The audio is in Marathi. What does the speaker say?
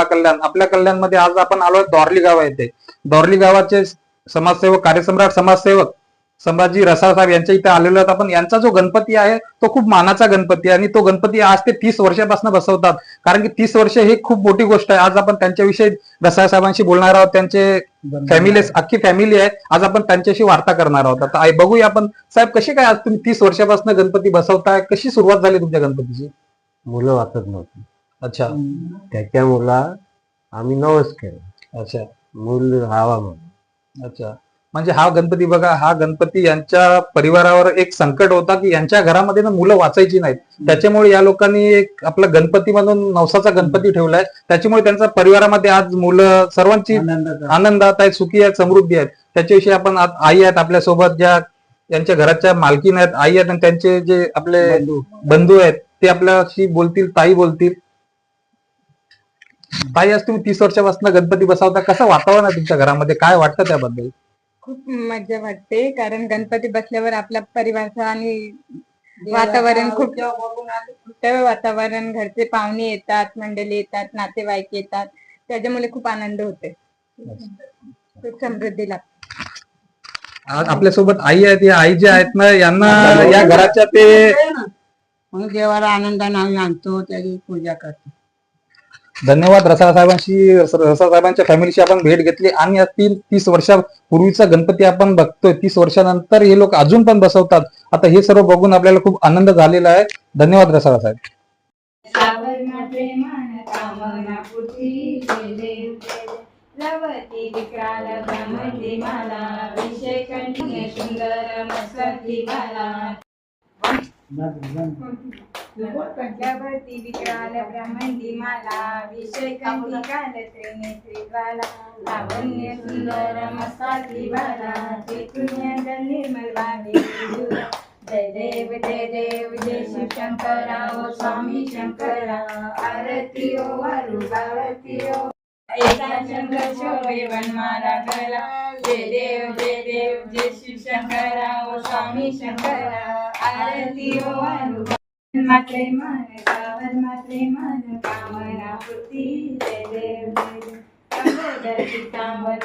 आपला कल्याण आपल्या कल्याणमध्ये आज आपण आलोय दॉर्ली गाव येथे. दॉर्ली गावाचे समाजसेवक कार्यसम्राट समाजसेवक संभाजी रसाळ साहेब यांच्या इथे आलेलो आहेत आपण. यांचा जो गणपती आहे तो खूप मानाचा गणपती आहे आणि तो गणपती आज ते तीस वर्षापासून बसवतात. कारण की तीस वर्ष ही खूप मोठी गोष्ट आहे. आज आपण त्यांच्याविषयी रसाळ साहेबांशी बोलणार आहोत. त्यांचे फॅमिली अख्खी फॅमिली आहे. आज आपण त्यांच्याशी वार्ता करणार आहोत. आता आई- बघूया आपण. साहेब कसे काय आज तुम्ही तीस वर्षापासून गणपती बसवताय? कशी सुरुवात झाली तुमच्या गणपतीची? मुलं वाचत नव्हती. अच्छा. त्याच्या मुला आम्ही नवस केलं. अच्छा. मूल राहावा म्हणून अच्छा. म्हणजे हा गणपती बघा हा गणपती यांच्या परिवारावर एक संकट होता की यांच्या घरामध्ये ना मुलं वाचायची नाहीत. त्याच्यामुळे या लोकांनी एक आपला गणपती म्हणून नवसाचा गणपती ठेवलाय. त्याच्यामुळे त्यांच्या परिवारामध्ये आज मुलं सर्वांची आनंदात आहेत. सुखी आहेत समृद्धी आहेत. त्याच्याविषयी आपण आज आई आहेत आपल्यासोबत ज्या यांच्या घराच्या मालकीन आहेत आई आहेत आणि त्यांचे जे आपले बंधू आहेत ते आपल्याशी बोलतील ताई बोलतील. ताई आज तुम्ही तीस वर्षापासून गणपती बसवता. कसं वातावरण आहे तुमच्या घरामध्ये? काय वाटतं त्याबद्दल? खूप मजा वाटते कारण गणपती बसल्यावर आपल्या परिवारचं आणि वातावरण खूप उत्तम वातावरण घरचे पाहुणे येतात मंडळी येतात नातेवाईक येतात. त्याच्यामुळे खूप आनंद होते खूप समृद्धी लागते. आज आपल्यासोबत आई आहेत या आई ज्या आहेत ना यांना या घराच्या ते मग देवाला आनंदाने आम्ही आणतो त्याची पूजा करतो. धन्यवाद रसाळ साहेबांशी रसाळ साहेबांच्या फॅमिलीशी आपण भेट घेतली आणि तीन तीस वर्षापूर्वीचा गणपती आपण बघतोय तीस वर्षानंतर हे लोक अजून पण बसवतात आता हे सर्व बघून आपल्याला खूप आनंद झालेला आहे धन्यवाद रसाळ साहेब लवती विक्राल ब्रह्मजी मला विषय कंठीय सुंदर मस्तकी मला लावण्य सुंदर मस्तकी बाला चैतन्य निर्मल भावे जय देव जय देव जय शिव शंकरा ओ स्वामी शंकरा. आरती ओ वारु ओ. ऐसा शंकर शोभे वनमाला गला जय देव जय देव जय शिव शंकरा ओ स्वामी शंकरा. आरती ओ El matrimonio acaba, el matrimonio acaba, era por de aquí, cambio